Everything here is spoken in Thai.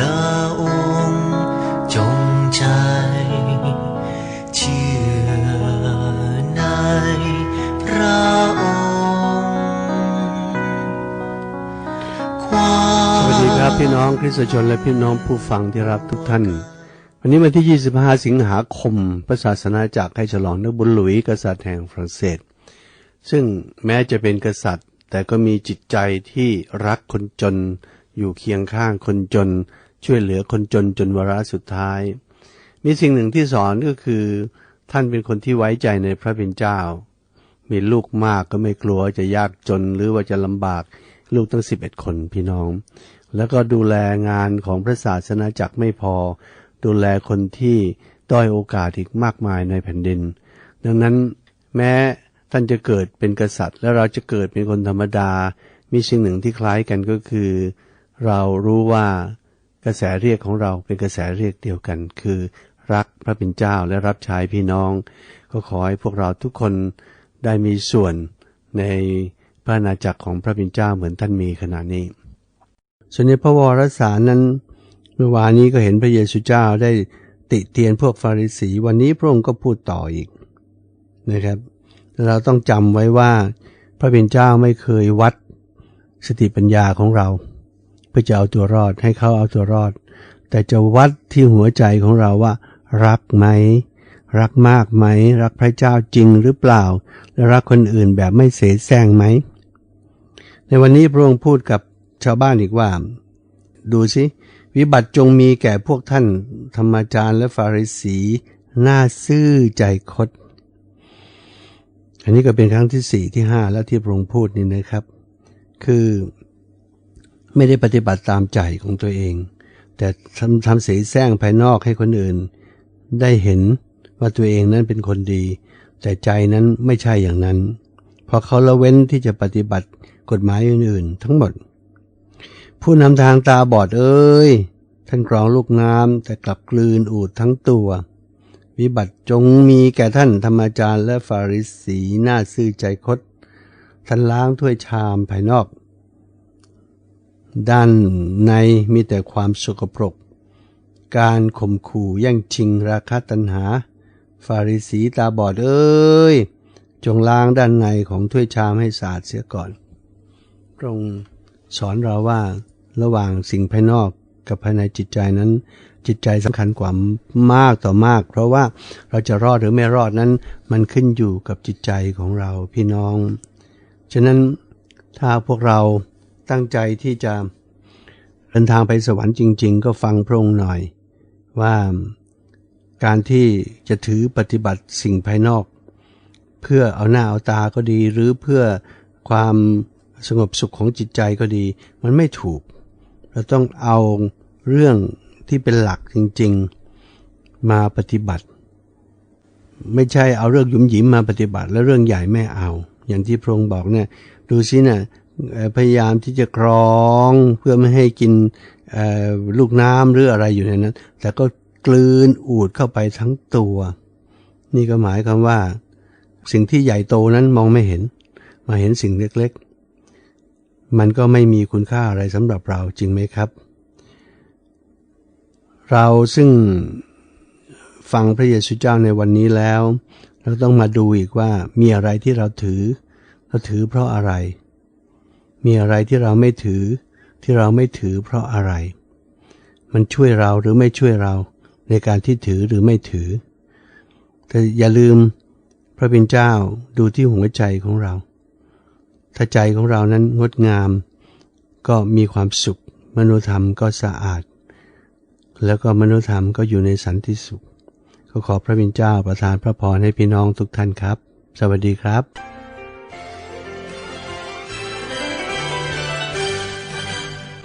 ระองค์จงใจเชื่อในพระองค์ความสวัสดีครับพี่น้องคริสตชนและพี่น้องผู้ฟังที่รักทุกท่าน วันนี้วันที่ 25 สิงหาคมพระศาสนาจักรให้ฉลองนักบุญหลุยส์กษัตริย์แห่งฝรั่งเศส ซึ่งแม้จะเป็นกษัตริย์แต่ก็มีจิตใจที่รักคนจนอยู่เคียงข้างคนจน ช่วยเหลือคนจนจนวาระสุดท้าย มีสิ่งหนึ่งที่สอนก็คือ ท่านเป็นคนที่ไว้ใจในพระเป็นเจ้า มีลูกมากก็ไม่กลัวจะยากจนหรือว่าจะลำบากลูกตั้งสิบเอ็ดคนพี่น้อง แล้วก็ดูแลงานของพระศาสนาจักรไม่พอ ดูแลคนที่ด้อยโอกาสอีกมากมายในแผ่นดิน ดังนั้นแม้ท่านจะเกิดเป็นกษัตริย์ และเราจะเกิดเป็นคนธรรมดา มีสิ่งหนึ่งที่คล้ายกันก็คือ เรารู้ว่า กระแสเรียกของเราเป็นกระแสเรียกเดียวกัน คือรักพระเป็นเจ้าและรับใช้พี่น้อง ก็ขอให้พวกเราทุกคนได้มีส่วนในพระอาณาจักรของพระเป็นเจ้าเหมือนท่านมีขณะนี้ ส่วนในพระวรสารนั้น เมื่อวานนี้ก็เห็นพระเยซูเจ้าได้ติเตียนพวกฟาริสี วันนี้พระองค์ก็พูดต่ออีกนะครับ เราต้องจำไว้ว่าพระเป็นเจ้าไม่เคยวัดสติปัญญาของเรา เพื่อจะเอาตัวรอดให้เขาเอาตัวรอด แต่จะวัดที่หัวใจของเราว่า รักไหม รักมากไหม รักพระเจ้าจริงหรือเปล่า และรักคนอื่นแบบไม่เสแสร้งไหม ในวันนี้พระองค์พูดกับชาวบ้านอีกว่า ดูสิวิบัติจงมีแก่พวกท่านธรรมจารย์และฟาริสีหน้าซื่อใจคด อันนี้ก็เป็นครั้งที่สี่ที่ห้าแล้วที่พระองค์พูดนี่นะครับ คือ ไม่ได้ปฏิบัติตามใจของตัวเอง แต่ทำทำเสแสร้งภายนอกให้คนอื่น ได้เห็นว่าตัวเองนั้นเป็นคนดี แต่ใจนั้นไม่ใช่อย่างนั้น เพราะเขาละเว้นที่จะปฏิบัติกฎหมายอื่นๆ ทั้งหมด ผู้นำทางตาบอดเอ้ยท่านกรองลูกน้ำแต่กลับกลืนอูดทั้งตัว วิบัติจงมีแก่ท่านธรรมจารย์และฟาริสีหน้าซื่อใจคดท่านล้างถ้วยชามภายนอก ด้านในมีแต่ความสกปรก การข่มขู่แย่งชิงราคาตัณหา ฟาริสีตาบอดเอ้ย จงล้างด้านในของถ้วยชามให้สะอาดเสียก่อนพระองค์สอนเราว่าระหว่างสิ่งภายนอกกับภายในจิตใจนั้น จิตใจสำคัญกว่ามากต่อมาก เพราะว่าเราจะรอดหรือไม่รอดนั้น มันขึ้นอยู่กับจิตใจของเราพี่น้อง ฉะนั้นถ้าพวกเรา ตั้งใจที่จะเดินทางไปสวรรค์จริง ๆ ก็ฟังพระองค์หน่อยว่าการที่จะถือปฏิบัติสิ่งภายนอก เพื่อเอาหน้าเอาตาก็ดี หรือเพื่อความสงบสุขของจิตใจก็ดี มันไม่ถูก เราต้องเอาเรื่องที่เป็นหลักจริง ๆ มาปฏิบัติ ไม่ใช่เอาเรื่องหยุมหยิมมาปฏิบัติ แล้วเรื่องใหญ่ไม่เอา อย่างที่พระองค์บอกเนี่ยดูสิเนะ่ย พยายามที่จะกรองเพื่อไม่ให้กินลูกน้ำหรืออะไรอยู่ในนั้น แต่ก็กลืนอูดเข้าไปทั้งตัว นี่ก็หมายความว่า สิ่งที่ใหญ่โตนั้นมองไม่เห็น มาเห็นสิ่งเล็กๆ มันก็ไม่มีคุณค่าอะไรสำหรับเราจริงไหมครับ เราซึ่งฟังพระเยซูเจ้าในวันนี้แล้ว เราต้องมาดูอีกว่ามีอะไรที่เราถือ เราถือเพราะอะไร มีอะไรที่เราไม่ถือ ที่เราไม่ถือเพราะอะไร มันช่วยเราหรือไม่ช่วยเราในการที่ถือหรือไม่ถือ แต่อย่าลืมพระเป็นเจ้าดูที่หัวใจของเรา ถ้าใจของเรานั้นงดงาม ก็มีความสุขมโนธรรมก็สะอาด แล้วก็มโนธรรมก็อยู่ในสันติสุข ก็ขอพระบิณเจ้าประทานพระพรให้พี่น้องทุกท่านครับ สวัสดีครับ